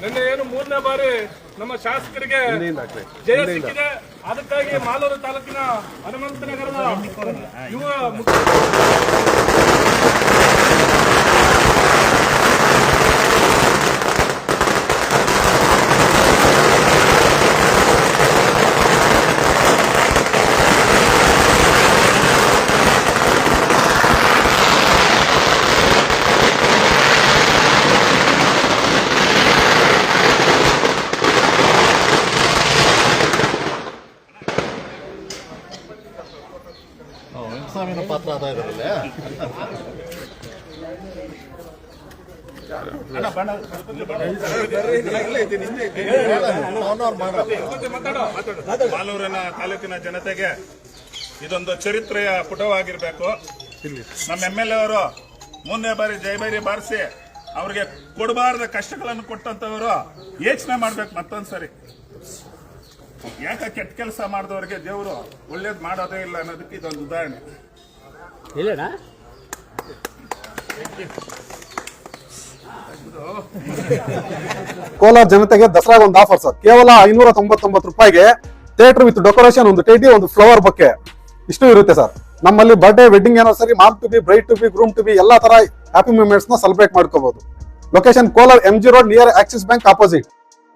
ನಿನ್ನೆ ಏನು ಮೂರನೇ ಬಾರಿ ನಮ್ಮ ಶಾಸಕರಿಗೆ ಜಯ ಸಿಕ್ಕಿದೆ. ಅದಕ್ಕಾಗಿ ಮಾಲೂರು ತಾಲೂಕಿನ ಹನುಮಂತನಗರದ ಯುವ ಮುಖ- ವೆಂಕಟಸ್ವಾಮಿನ ಪಾತ್ರ ಅದ ಇದರಲ್ಲಿ. ಮಾಲೂರಿನ ತಾಲೂಕಿನ ಜನತೆಗೆ ಇದೊಂದು ಚರಿತ್ರೆಯ ಪುಟವಾಗಿರ್ಬೇಕು. ನಮ್ಮ ಎಂ ಎಲ್ ಎ ಅವರು ಮುಂದೆ ಬಾರಿ ಜೈಬೈರಿ ಬಾರಿಸಿ ಅವ್ರಿಗೆ ಕೊಡಬಾರದ ಕಷ್ಟಗಳನ್ನು ಕೊಟ್ಟಂತವರು ಯೋಚನೆ ಮಾಡ್ಬೇಕು ಮತ್ತೊಂದ್ಸರಿ. ಯಾಕೆ ಕೆಟ್ಟ ಕೆಲಸ ಮಾಡಿದವರಿಗೆ ದೇವರು ಒಳ್ಳೇದು ಮಾಡೋದೇ ಇಲ್ಲ ಅನ್ನೋದಕ್ಕೆ ಇದೊಂದು ಉದಾಹರಣೆ. ಕೋಲಾರ ಜನತೆಗೆ ದಸರಾಗ ಒಂದು ಆಫರ್ ಸರ್. ಕೇವಲ ಐನೂರ ತೊಂಬತ್ತೊಂಬತ್ತು ರೂಪಾಯಿಗೆ ಥಿಯೇಟರ್ ವಿತ್ ಡೆಕೋರೇಷನ್ ಒಂದು ಟೇಟಿ ಒಂದು ಫ್ಲವರ್ ಬೊಕ್ಕೆ. ಇಷ್ಟು ಇರುತ್ತೆ ಸರ್. ನಮ್ಮಲ್ಲಿ birthday wedding anniversary mom to be bride to be groom to be ಎಲ್ಲಾ ತರ ಹ್ಯಾಪಿ ಮೂಮೆಂಟ್ಸ್ನ ಸೆಲೆಬ್ರೇಟ್ ಮಾಡ್ಕೋಬಹುದು location Kolar M G road near Axis bank opposite